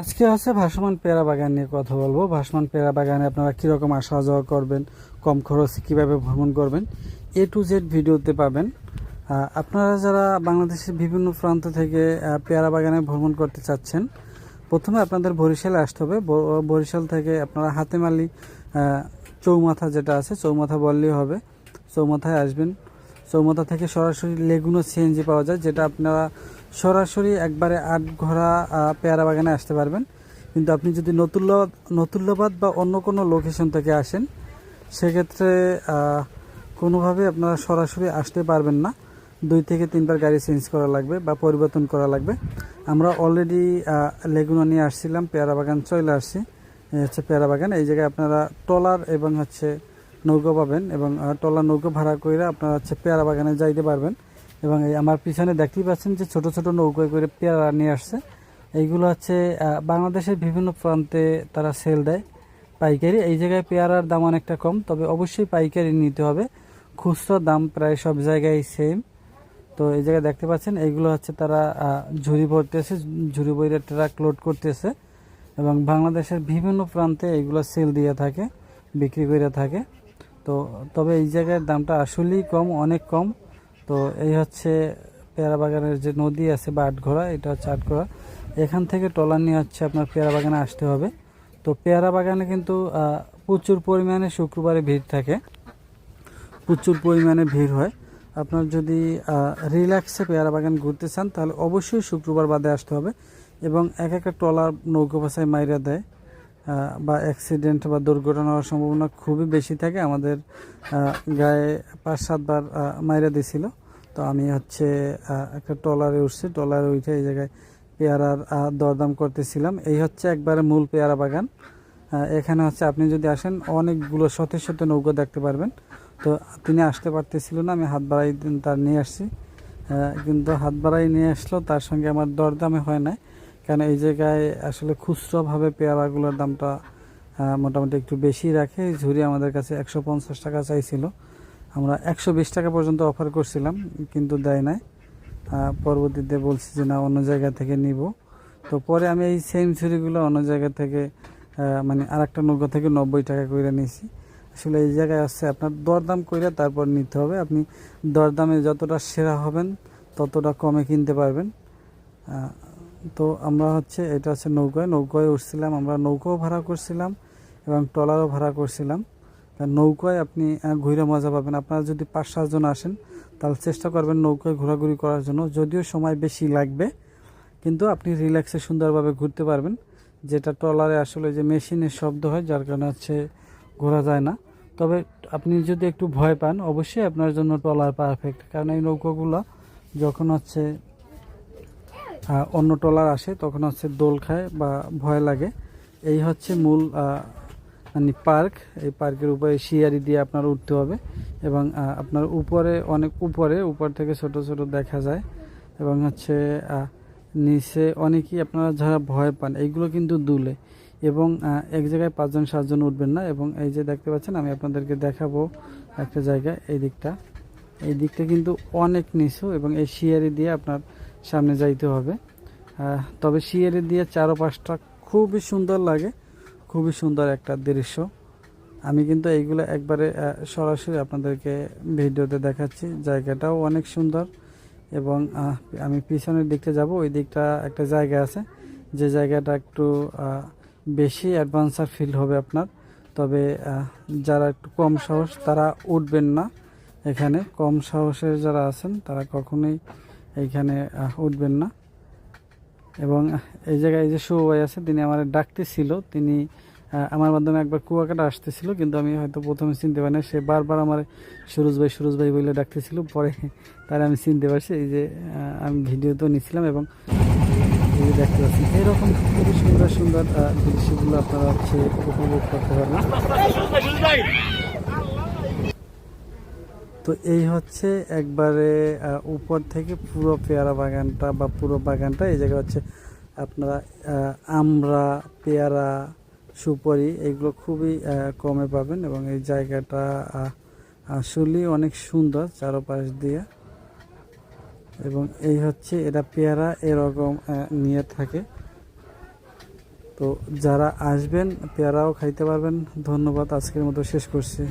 আজকে আছে ভাসমান পেয়ারা বাগান নিয়ে কথা বলব। ভাসমান পেয়ারা বাগানে আপনারা কীরকম আসা যাওয়া করবেন, কম খরচে কীভাবে ভ্রমণ করবেন এ টু জেড ভিডিওতে পাবেন। আপনারা যারা বাংলাদেশের বিভিন্ন প্রান্ত থেকে পেয়ারা বাগানে ভ্রমণ করতে চাচ্ছেন, প্রথমে আপনাদের বরিশালে আসতে হবে। বরিশাল থেকে আপনারা হাতেমালি চৌমাথা যেটা আছে, চৌমাথা বললেই হবে। চৌমাথায় আসবেন। চৌমাথা থেকে সরাসরি লেগুনো সিএনজি পাওয়া যায়, যেটা আপনারা সরাসরি একবারে আট ঘোড়া পেয়ারা বাগানে আসতে পারবেন। কিন্তু আপনি যদি নতুল্লা নতুল্লাবাদ বা অন্য কোনো লোকেশন থেকে আসেন, সেক্ষেত্রে কোনোভাবে আপনারা সরাসরি আসতে পারবেন না। দুই থেকে তিনবার গাড়ি চেঞ্জ করা লাগবে বা পরিবর্তন করা লাগবে। আমরা অলরেডি লেগুনা নিয়ে আসছিলাম, পেয়ারা বাগান চলে আসছি। হচ্ছে পেয়ারা বাগান। এই জায়গায় আপনারা ট্রলার এবং হচ্ছে নৌকো পাবেন এবং ট্রলার নৌকো ভাড়া করে আপনারা হচ্ছে পেয়ারা বাগানে যাইতে পারবেন। এবং এই আমার পিছনে দেখতেই পাচ্ছেন যে ছোট ছোট নৌকোয় করে পেয়ারা নিয়ে আসছে। এইগুলো হচ্ছে বাংলাদেশের বিভিন্ন প্রান্তে তারা সেল দেয় পাইকারি। এই জায়গায় পেয়ারার দাম অনেকটা কম, তবে অবশ্যই পাইকারি নিতে হবে। খুচরো দাম প্রায় সব জায়গায় সেম তো এই জায়গায় দেখতে পাচ্ছেন, এইগুলো হচ্ছে তারা ঝুড়ি ভরতেছে, ঝুড়ি বইরে ট্রাক লোড করতেছে। এবং বাংলাদেশের বিভিন্ন প্রান্তে এইগুলো সেল দিয়ে থাকে, বিক্রি করে থাকে। তো তবে এই জায়গার দামটা আসলেই কম, অনেক কম। তো এই হচ্ছে পেয়ারা বাগানের যে নদী আছে বা আটঘোড়া এটা হচ্ছে আটঘোড়া। এখান থেকে ট্রলার নিয়ে হচ্ছে আপনার পেয়ারা বাগানে আসতে হবে। তো পেয়ারা বাগানে কিন্তু প্রচুর পরিমাণে শুক্রবারে ভিড় থাকে। প্রচুর পরিমাণে ভিড় হয়। আপনার যদি রিল্যাক্সে পেয়ারা বাগান ঘুরতে চান, তাহলে অবশ্যই শুক্রবার বাদে আসতে হবে। এবং এক একটা ট্রলার নৌকো ভাষায় মাইরা দেয়। বা অ্যাক্সিডেন্ট বা দুর্ঘটনা হওয়ার সম্ভাবনা খুবই বেশি থাকে। আমাদের গায়ে পাঁচ সাতবার মাইরা দিছিল। তো আমি হচ্ছে একটা ট্রলারে উঠছি। ট্রলারে উঠে এই জায়গায় পেয়ারার দরদাম করতেছিলাম। এই হচ্ছে একবারে মূল পেয়ারা বাগান। এখানে হচ্ছে আপনি যদি আসেন, অনেকগুলো শত শত নৌকো দেখতে পারবেন। তো তিনি আসতে পারতেছিল না, আমি হাত বাড়াই তার নিয়ে আসছি। কিন্তু হাত বাড়াই নিয়ে আসলো, তার সঙ্গে আমার দরদামে হয় নাই। কারণ এই জায়গায় আসলে খুচরোভাবে পেয়ারাগুলোর দামটা মোটামুটি একটু বেশি রাখে। ঝুড়ি আমাদের কাছে একশো পঞ্চাশ টাকা চাইছিল। আমরা একশো বিশ টাকা পর্যন্ত অফার করছিলাম, কিন্তু দেয় নাই। পরবর্তীতে বলছি যে না, অন্য জায়গা থেকে নিব। তো পরে আমি এই সেম ঝুড়িগুলো অন্য জায়গা থেকে মানে আর একটা নৌকা থেকে নব্বই টাকা করে নিয়েছি। আসলে এই জায়গায় আসছে আপনার দরদাম করে তারপর নিতে হবে। আপনি দরদামে যতটা সেরা হবেন, ততটা কমে কিনতে পারবেন। তো আমরা হচ্ছে, এটা হচ্ছে নৌকায়। নৌকায় উঠছিলাম, আমরা নৌকাও ভাড়া করছিলাম এবং ট্রলারও ভাড়া করছিলাম। নৌকায় আপনি ঘুরে মজা পাবেন। আপনারা যদি পাঁচ সাতজন আসেন, তাহলে চেষ্টা করবেন নৌকায় ঘোরাঘুরি করার জন্য। যদিও সময় বেশি লাগবে, কিন্তু আপনি রিল্যাক্সে সুন্দরভাবে ঘুরতে পারবেন। যেটা ট্রলারে আসলে যে মেশিনের শব্দ হয়, যার কারণে হচ্ছে ঘোরা যায় না। তবে আপনি যদি একটু ভয় পান, অবশ্যই আপনার জন্য ট্রলার পারফেক্ট কারণ এই নৌকাগুলো যখন হচ্ছে অন্য ট্রলার আসে, তখন হচ্ছে দোল খায় বা ভয় লাগে। এই হচ্ছে মূল মানে পার্ক। এই পার্কের উপরে শিয়ারি দিয়ে আপনার উঠতে হবে এবং আপনার উপরে অনেক উপরে, উপর থেকে ছোট ছোট দেখা যায় এবং হচ্ছে নিচে অনেকেই আপনারা যারা ভয় পান, এইগুলো কিন্তু দুলে এবং এক জায়গায় পাঁচজন, সাতজন উঠবেন না এবং এই যে দেখতে পাচ্ছেন, আমি আপনাদেরকে দেখাবো একটা জায়গা, এই দিকটা। এই দিকটা কিন্তু অনেক নিচু এবং এই শিয়ারি দিয়ে আপনার সামনে যাইতে হবে। তবে শিয়ারি দিয়ে চারপাশটা খুবই সুন্দর লাগে, খুবই সুন্দর একটা দৃশ্য। আমি কিন্তু এইগুলো একবারে সরাসরি আপনাদেরকে ভিডিওতে দেখাচ্ছি। জায়গাটাও অনেক সুন্দর এবং আমি পিছনের দিকটা যাব, ওই দিকটা একটা জায়গা আছে। যে জায়গাটা একটু বেশি অ্যাডভান্সার ফিল হবে আপনার। তবে যারা একটু কম সাহস, তারা উঠবেন না। এখানে কম সাহসের যারা আছেন, তারা কখনোই এইখানে উঠবেন না। এবং এই জায়গায় যে শুভ আছে, তিনি আমার ডাকতেছিল। তিনি আমার মাধ্যমে একবার কুয়াকাটা আসতেছিল, কিন্তু আমি হয়তো প্রথমে চিনতে পারি না সে বারবার আমার, সুরজ ভাই সুরজ ভাই বলে ডাকতেছিল। পরে তার আমি চিনতে পারছি। এই যে আমি ভিডিও তো নিছিলাম এবং দেখতে পাচ্ছি, এরকম খুবই সুন্দর সুন্দর দৃশ্যগুলো আপনারা হচ্ছে উপভোগ করতে পারবেন। তো এই হচ্ছে একবারে উপর থেকে পুরো পেয়ারা বাগানটা বা পুরো বাগানটা। এই জায়গায় হচ্ছে আপনারা আমরা পেয়ারা, সুপারি এগুলো খুবই কমে পাবেন এবং এই জায়গাটা আসলেই অনেক সুন্দর চারপাশ দিয়ে। এবং এই হচ্ছে এটা পেয়ারা এরকম নিয়ে থাকে। তো যারা আসবেন, পেয়ারাও খাইতে পারবেন। ধন্যবাদ, আজকের মতো শেষ করছি।